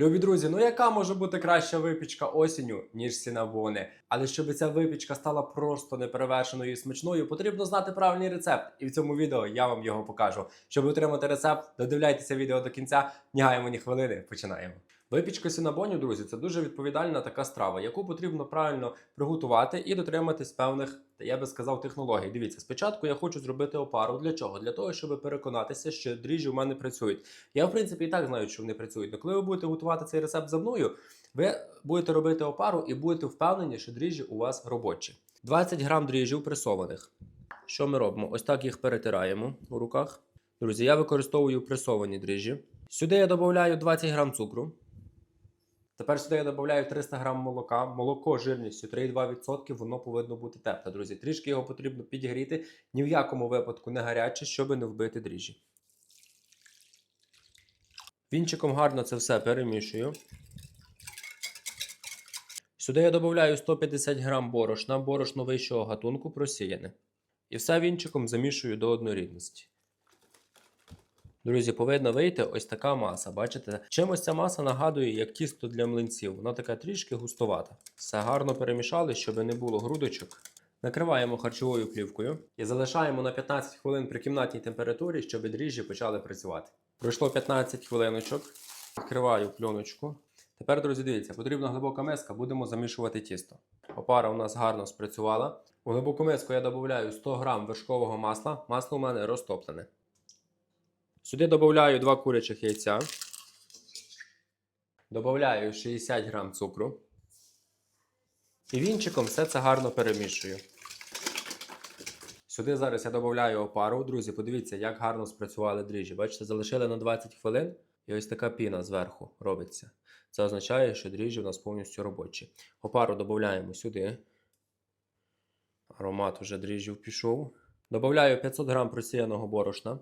Любі друзі, ну яка може бути краща випічка осінню, ніж сінабони? Але щоб ця випічка стала просто неперевершеною і смачною, потрібно знати правильний рецепт. І в цьому відео я вам його покажу. Щоб отримати рецепт, додивляйтеся відео до кінця. Не гаємо ні хвилини. Починаємо. Випічка сінабонів, друзі, це дуже відповідальна така страва, яку потрібно правильно приготувати і дотриматись певних, я би сказав, технологій. Дивіться, спочатку я хочу зробити опару. Для чого? Для того, щоб переконатися, що дріжджі у мене працюють. Я, в принципі, і так знаю, що вони працюють. Але коли ви будете готувати цей рецепт за мною, ви будете робити опару і будете впевнені, що дріжджі у вас робочі. 20 грам дріжджів пресованих. Що ми робимо? Ось так їх перетираємо у руках. Друзі, я використовую пресовані дріжджі. Сюди я додаю 20 грам цукру. Тепер сюди я додаю 300 грам молока. Молоко жирністю 3,2%, воно повинно бути тепле, друзі. Трішки його потрібно підігріти, ні в якому випадку не гаряче, щоб не вбити дріжджі. Вінчиком гарно це все перемішую. Сюди я додаю 150 грам борошна, борошно вищого гатунку просіяне. І все вінчиком замішую до однорідності. Друзі, повинна вийти ось така маса. Бачите? Чимось ця маса нагадує як тісто для млинців. Вона така трішки густовата. Все гарно перемішали, щоб не було грудочок. Накриваємо харчовою плівкою і залишаємо на 15 хвилин при кімнатній температурі, щоб дріжджі почали працювати. Пройшло 15 хвилиночок. Відкриваю пленочку. Тепер, друзі, дивіться, потрібна глибока миска, будемо замішувати тісто. Опара у нас гарно спрацювала. У глибоку миску я додаю 100 г вершкового масла. Масло у мене розтоплене. Сюди додаю 2 курячих яйця. Додаю 60 грам цукру. І вінчиком все це гарно перемішую. Сюди зараз я додаю опару. Друзі, подивіться, як гарно спрацювали дріжджі. Бачите, залишили на 20 хвилин і ось така піна зверху робиться. Це означає, що дріжджі у нас повністю робочі. Опару додаємо сюди. Аромат уже дріжджів пішов. Додаю 500 грам просіяного борошна.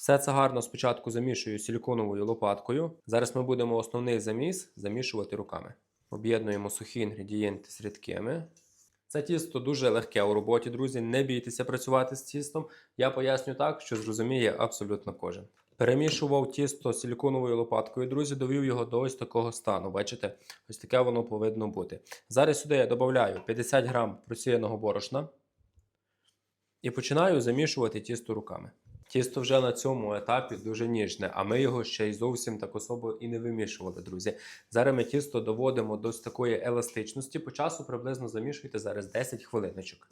Все це гарно спочатку замішую силіконовою лопаткою. Зараз ми будемо основний заміс замішувати руками. Об'єднуємо сухі інгредієнти з рідкими. Це тісто дуже легке у роботі, друзі. Не бійтеся працювати з тістом. Я поясню так, що зрозуміє абсолютно кожен. Перемішував тісто силіконовою лопаткою, друзі, довів його до ось такого стану. Бачите, ось таке воно повинно бути. Зараз сюди я додаю 50 грам просіяного борошна і починаю замішувати тісто руками. Тісто вже на цьому етапі дуже ніжне, а ми його ще й зовсім так особо і не вимішували, друзі. Зараз ми тісто доводимо до такої еластичності. По часу приблизно замішуйте зараз 10 хвилиночок.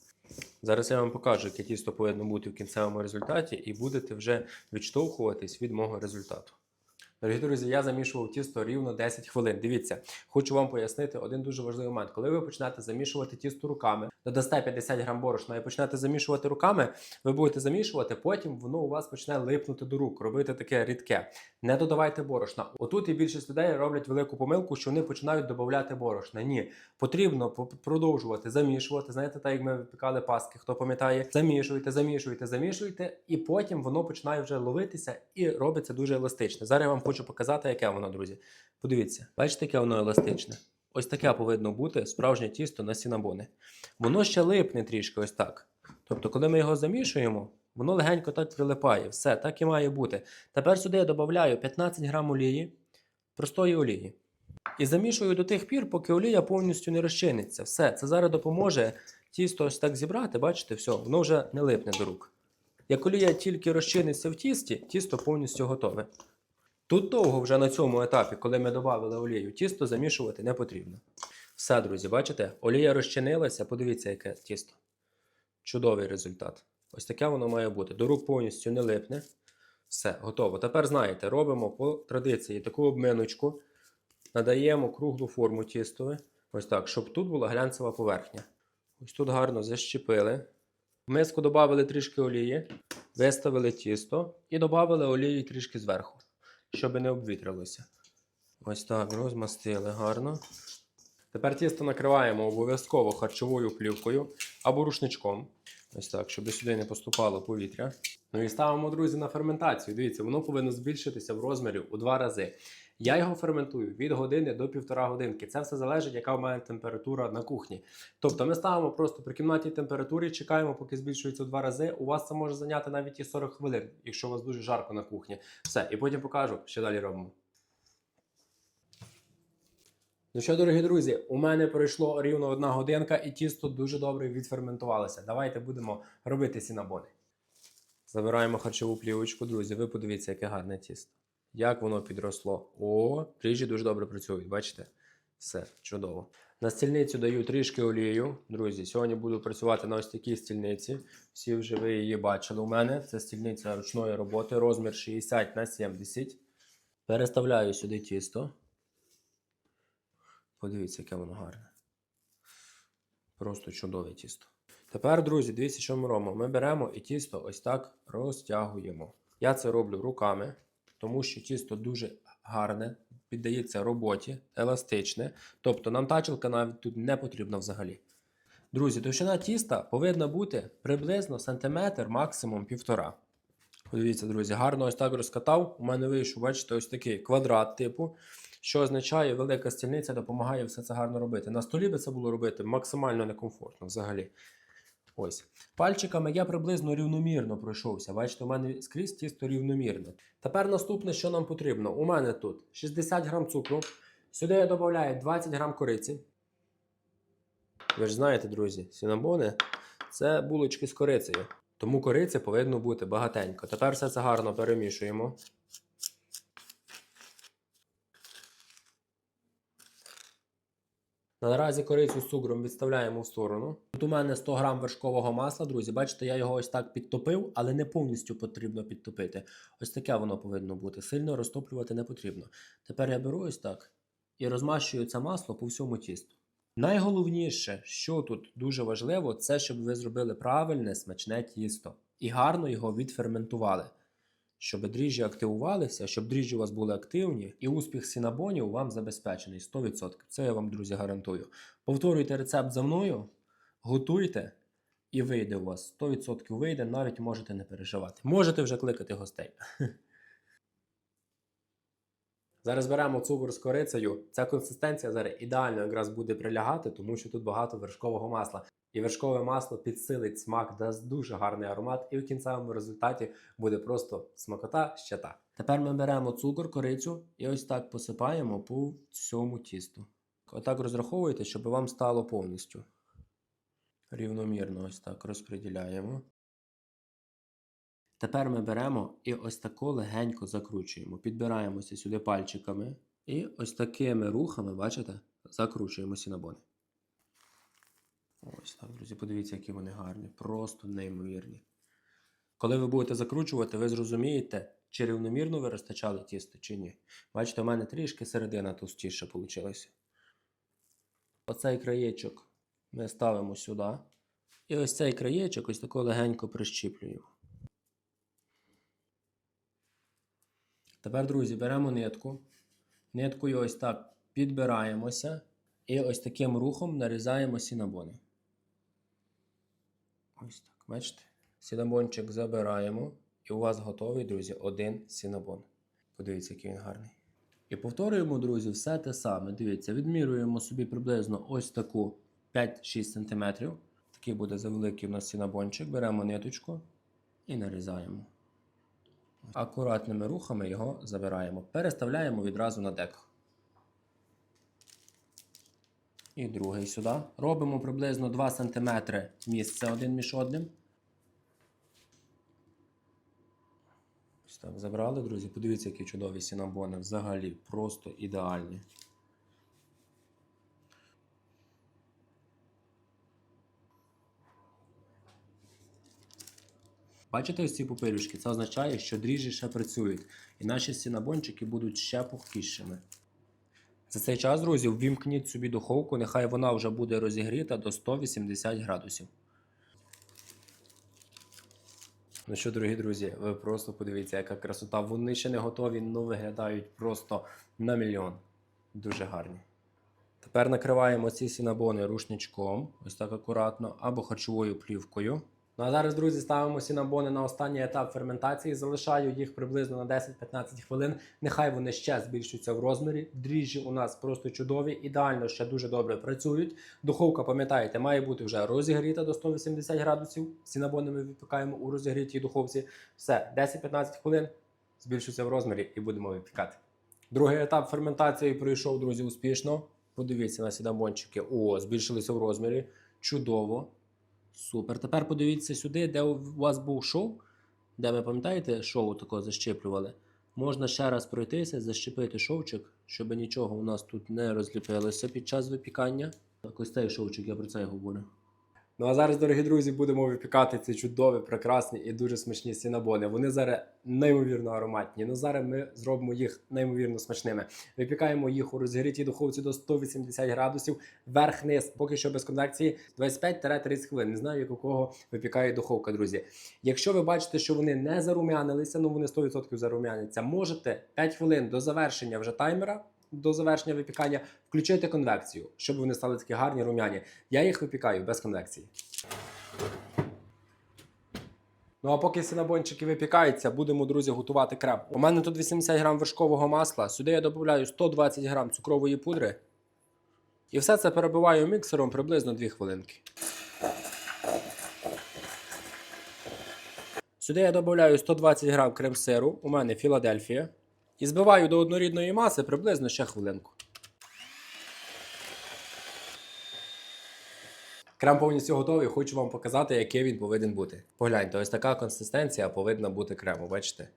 Зараз я вам покажу, яке тісто повинно бути в кінцевому результаті, і будете вже відштовхуватись від мого результату. Дорогі друзі, я замішував тісто рівно 10 хвилин. Дивіться, хочу вам пояснити один дуже важливий момент. Коли ви почнете замішувати тісто руками, додасте 50 грам борошна і почнете замішувати руками, ви будете замішувати, потім воно у вас почне липнути до рук, робити таке рідке. Не додавайте борошна. Отут і більшість людей роблять велику помилку, що вони починають додавати борошна. Ні, потрібно продовжувати замішувати. Знаєте, так як ми випікали паски, хто пам'ятає, замішуйте, замішуйте, замішуйте, і потім воно починає вже ловитися і робиться дуже еластичне. Зараз я вам хочу показати, яке воно, друзі. Подивіться, бачите, яке воно еластичне. Ось таке повинно бути справжнє тісто на сінабони. Воно ще липне трішки, ось так. Тобто, коли ми його замішуємо, воно легенько так прилипає. Все, так і має бути. Тепер сюди я додаю 15 грам олії, простої олії. І замішую до тих пір, поки олія повністю не розчиниться. Все, це зараз допоможе тісто ось так зібрати, бачите, все, воно вже не липне до рук. Як олія тільки розчиниться в тісті, тісто повністю готове. Тут довго вже на цьому етапі, коли ми додали олію, тісто замішувати не потрібно. Все, друзі, бачите? Олія розчинилася, подивіться, яке тісто. Чудовий результат. Ось таке воно має бути. До рук повністю не липне. Все, готово. Тепер знаєте, робимо по традиції таку обминочку, надаємо круглу форму тістове. Ось так, щоб тут була глянцева поверхня. Ось тут гарно защепили. В миску додали трішки олії, виставили тісто і додали олії трішки зверху, щоб не обвітрилося. Ось так, розмастили гарно. Тепер тісто накриваємо обов'язково харчовою плівкою або рушничком. Ось так, щоб сюди не поступало повітря. Ну і ставимо, друзі, на ферментацію. Дивіться, воно повинно збільшитися в розмірі у два рази. Я його ферментую від години до півтора годинки. Це все залежить, яка в мене температура на кухні. Тобто ми ставимо просто при кімнатній температурі, чекаємо, поки збільшується в два рази. У вас це може зайняти навіть і 40 хвилин, якщо у вас дуже жарко на кухні. Все, і потім покажу, що далі робимо. Ну що, дорогі друзі, у мене пройшло рівно одна годинка, і тісто дуже добре відферментувалося. Давайте будемо робити сінабони. Забираємо харчову плівочку, друзі. Ви подивіться, яке гарне тісто. Як воно підросло. О, дріжджі дуже добре працюють, бачите? Все, чудово. На стільницю даю трішки олію. Друзі, сьогодні буду працювати на ось такій стільниці. Всі вже ви її бачили у мене. Це стільниця ручної роботи, розмір 60 на 70. Переставляю сюди тісто. Подивіться, яке воно гарне. Просто чудове тісто. Тепер, друзі, дивіться, що ми робимо. Ми беремо і тісто ось так розтягуємо. Я це роблю руками, тому що тісто дуже гарне, піддається роботі, еластичне. Тобто нам тачілка навіть тут не потрібна взагалі. Друзі, товщина тіста повинна бути приблизно сантиметр, максимум півтора. Подивіться, друзі, гарно ось так розкатав. У мене вийшов, бачите, ось такий квадрат типу, що означає, велика стільниця допомагає все це гарно робити. На столі би це було робити максимально некомфортно взагалі. Ось. Пальчиками я приблизно рівномірно пройшовся. Бачите, у мене скрізь тісто рівномірне. Тепер наступне, що нам потрібно. У мене тут 60 грам цукру. Сюди я додаю 20 грам кориці. Ви ж знаєте, друзі, сінабони це булочки з корицею. Тому кориці повинно бути багатенько. Тепер все це гарно перемішуємо. Наразі корицю з цукром відставляємо в сторону. Тут у мене 100 грам вершкового масла, друзі. Бачите, я його ось так підтопив, але не повністю потрібно підтопити. Ось таке воно повинно бути. Сильно розтоплювати не потрібно. Тепер я беру ось так і розмащую це масло по всьому тісту. Найголовніше, що тут дуже важливо, це щоб ви зробили правильне смачне тісто і гарно його відферментували. Щоб дріжджі активувалися, щоб дріжджі у вас були активні, і успіх сінабонів вам забезпечений 100%. Це я вам, друзі, гарантую. Повторюйте рецепт за мною, готуйте, і вийде у вас. 100% вийде, навіть можете не переживати. Можете вже кликати гостей. Зараз беремо цукор з корицею. Ця консистенція зараз ідеально якраз буде прилягати, тому що тут багато вершкового масла. І вершкове масло підсилить смак, дасть дуже гарний аромат, і в кінцевому результаті буде просто смакота ще та. Тепер ми беремо цукор, корицю і ось так посипаємо по всьому тісту. Отак розраховуйте, щоб вам стало повністю. Рівномірно ось так розподіляємо. Тепер ми беремо і ось тако легенько закручуємо. Підбираємося сюди пальчиками. І ось такими рухами, бачите, закручуємо сінабони. Ось так, друзі, подивіться, які вони гарні, просто неймовірні. Коли ви будете закручувати, ви зрозумієте, чи рівномірно ви розтачали тісто, чи ні. Бачите, у мене трішки середина товстіша вийшла. Оцей краєчок ми ставимо сюди. І ось цей краєчок ось тако легенько прищіплюємо. Тепер, друзі, беремо нитку. Ниткою ось так підбираємося. І ось таким рухом нарізаємо сінабони. Ось так, бачите? Сінабончик забираємо. І у вас готовий, друзі, один сінабон. Подивіться, який він гарний. І повторюємо, друзі, все те саме. Дивіться, відмірюємо собі приблизно ось таку 5-6 см. Такий буде завеликий у нас сінабончик. Беремо ниточку і нарізаємо. Акуратними рухами його забираємо. Переставляємо відразу на деко. І другий сюди. Робимо приблизно 2 см місце один між одним. Ось так, забрали, друзі. Подивіться, які чудові сінабони. Взагалі, просто ідеальні. Бачите ось ці пупирюшки? Це означає, що дріжджі ще працюють. І наші сінабончики будуть ще пухкішими. За цей час, друзі, ввімкніть собі духовку, нехай вона вже буде розігріта до 180 градусів. Ну що, дорогі друзі, ви просто подивіться, яка красота. Вони ще не готові, але виглядають просто на мільйон. Дуже гарні. Тепер накриваємо ці сінабони рушничком, ось так акуратно, або харчовою плівкою. Ну а зараз, друзі, ставимо сінабони на останній етап ферментації. Залишаю їх приблизно на 10-15 хвилин. Нехай вони ще збільшуються в розмірі. Дріжджі у нас просто чудові, ідеально ще дуже добре працюють. Духовка, пам'ятаєте, має бути вже розігріта до 180 градусів. Сінабони ми випікаємо у розігрітій духовці. Все, 10-15 хвилин збільшується в розмірі і будемо випікати. Другий етап ферментації пройшов, друзі, успішно. Подивіться на сінабончики. О, збільшилися в розмірі. Чудово. Супер. Тепер подивіться сюди, де у вас був шов, де ви пам'ятаєте, шоу тако защеплювали. Можна ще раз пройтися, защепити шовчик, щоб нічого у нас тут не розліпилося під час випікання. Так, ось цей шовчик, я про це й говорю. Ну а зараз, дорогі друзі, будемо випікати ці чудові, прекрасні і дуже смачні сінабони. Вони зараз неймовірно ароматні. Ну зараз ми зробимо їх неймовірно смачними. Випікаємо їх у розгрітій духовці до 180 градусів, верх-низ, поки що без конвекції, 25-30 хвилин. Не знаю, як у кого випікає духовка, друзі. Якщо ви бачите, що вони не зарум'янилися, ну вони 100% зарум'яняться, можете 5 хвилин до завершення вже таймера. До завершення випікання включити конвекцію, щоб вони стали такі гарні рум'яні. Я їх випікаю без конвекції. Ну а поки синабончики випікаються, будемо, друзі, готувати крем. У мене тут 80 грам вершкового масла. Сюди я додаю 120 грам цукрової пудри. І все це перебиваю міксером приблизно 2 хвилинки. Сюди я додаю 120 грам крем-сиру, у мене Філадельфія. І збиваю до однорідної маси приблизно ще хвилинку. Крем повністю готовий, хочу вам показати, який він повинен бути. Погляньте, ось така консистенція повинна бути крему, бачите?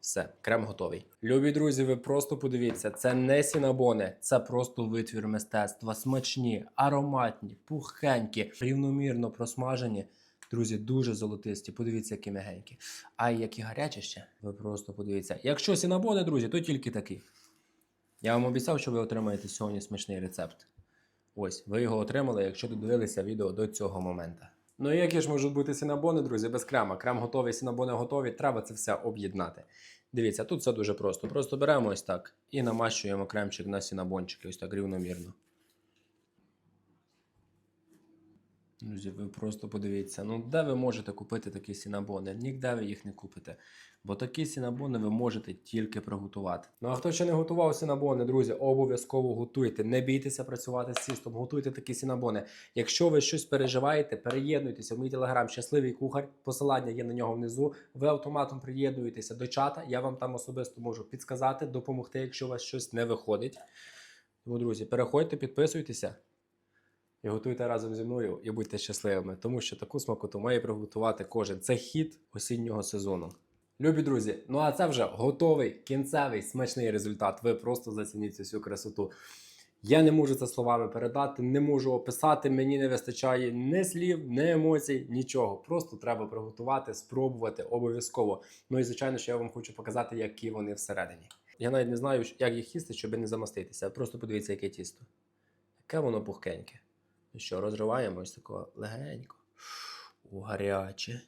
Все, крем готовий. Любі друзі, ви просто подивіться, це не сінабони, це просто витвір мистецтва. Смачні, ароматні, пухенькі, рівномірно просмажені. Друзі, дуже золотисті. Подивіться, які м'ягенькі. А які гарячі ще. Ви просто подивіться. Якщо сінабони, друзі, то тільки такі. Я вам обіцяв, що ви отримаєте сьогодні смачний рецепт. Ось, ви його отримали, якщо додивилися відео до цього моменту. Ну які ж можуть бути сінабони, друзі, без крема. Крем готовий, сінабони готові. Треба це все об'єднати. Дивіться, тут все дуже просто. Просто беремо ось так і намащуємо кремчик на сінабончики, ось так рівномірно. Друзі, ви просто подивіться, ну де ви можете купити такі сінабони? Ніде ви їх не купите. Бо такі сінабони ви можете тільки приготувати. Ну а хто ще не готував сінабони, друзі, обов'язково готуйте. Не бійтеся працювати з тістом, готуйте такі сінабони. Якщо ви щось переживаєте, переєднуйтеся в мій телеграм щасливий кухар. Посилання є на нього внизу. Ви автоматом приєднуєтеся до чата. Я вам там особисто можу підсказати, допомогти, якщо у вас щось не виходить. Тому, друзі, переходьте, підписуйтеся. І готуйте разом зі мною і будьте щасливими, тому що таку смакоту має приготувати кожен. Це хід осіннього сезону. Любі друзі, ну а це вже готовий кінцевий смачний результат. Ви просто зацініть цю красоту. Я не можу це словами передати, не можу описати. Мені не вистачає ні слів, ні емоцій, нічого. Просто треба приготувати, спробувати обов'язково. Ну і звичайно, що я вам хочу показати, які вони всередині. Я навіть не знаю, як їх їсти, щоб не замаститися. Просто подивіться, яке тісто. Яке воно пухкеньке. Ну що, розриваємо ось такого легенько. О, гаряче.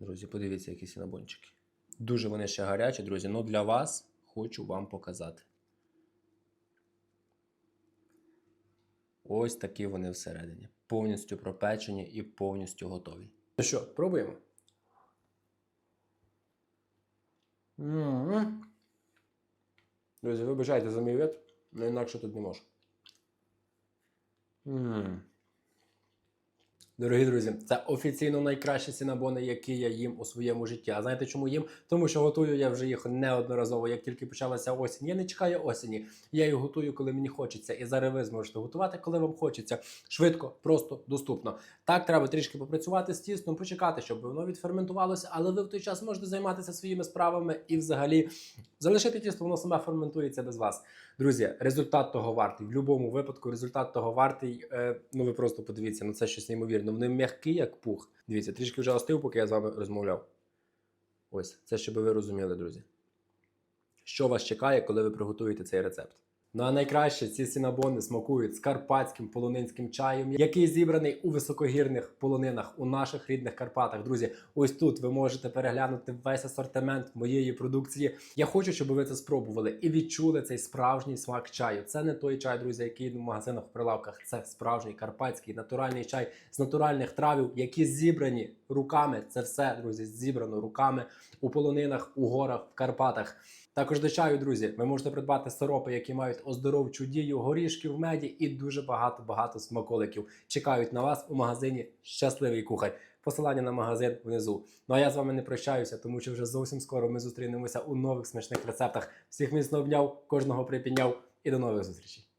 Друзі, подивіться, які сінабончики. Дуже вони ще гарячі, друзі. Ну для вас хочу вам показати. Ось такі вони всередині. Повністю пропечені і повністю готові. Ну що, пробуємо? Друзі, вибачайте за мій вид, але інакше тут не можу. 嗯。Дорогі друзі, це офіційно найкращі сінабони, які я їм у своєму житті. А знаєте, чому їм? Тому що готую я вже їх неодноразово, як тільки почалася осінь. Я не чекаю осені. Я їх готую, коли мені хочеться. І зараз ви зможете готувати, коли вам хочеться. Швидко, просто, доступно. Так, треба трішки попрацювати з тістом, почекати, щоб воно відферментувалося, але ви в той час можете займатися своїми справами і взагалі залишити тісто, воно саме ферментується без вас. Друзі, результат того вартий. В будь-якому випадку результат того вартий. Е, ну ви просто подивіться, ну це щось неймовірне. Вони м'які, як пух. Дивіться, трішки вже остив, поки я з вами розмовляв. Ось, це щоб ви розуміли, друзі. Що вас чекає, коли ви приготуєте цей рецепт? Ну а найкраще ці сінабони смакують з карпатським полонинським чаєм, який зібраний у високогірних полонинах у наших рідних Карпатах. Друзі, ось тут ви можете переглянути весь асортимент моєї продукції. Я хочу, щоб ви це спробували і відчули цей справжній смак чаю. Це не той чай, друзі, який в магазинах в прилавках. Це справжній карпатський натуральний чай з натуральних травів, які зібрані руками. Це все, друзі, зібрано руками у полонинах, у горах, в Карпатах. Також до чаю, друзі, ви можете придбати сиропи, які мають оздоровчу дію, горішки в меді і дуже багато-багато смаколиків. Чекають на вас у магазині Щасливий кухар. Посилання на магазин внизу. Ну а я з вами не прощаюся, тому що вже зовсім скоро ми зустрінемося у нових смачних рецептах. Всіх міцно обняв, кожного припідняв і до нових зустрічей.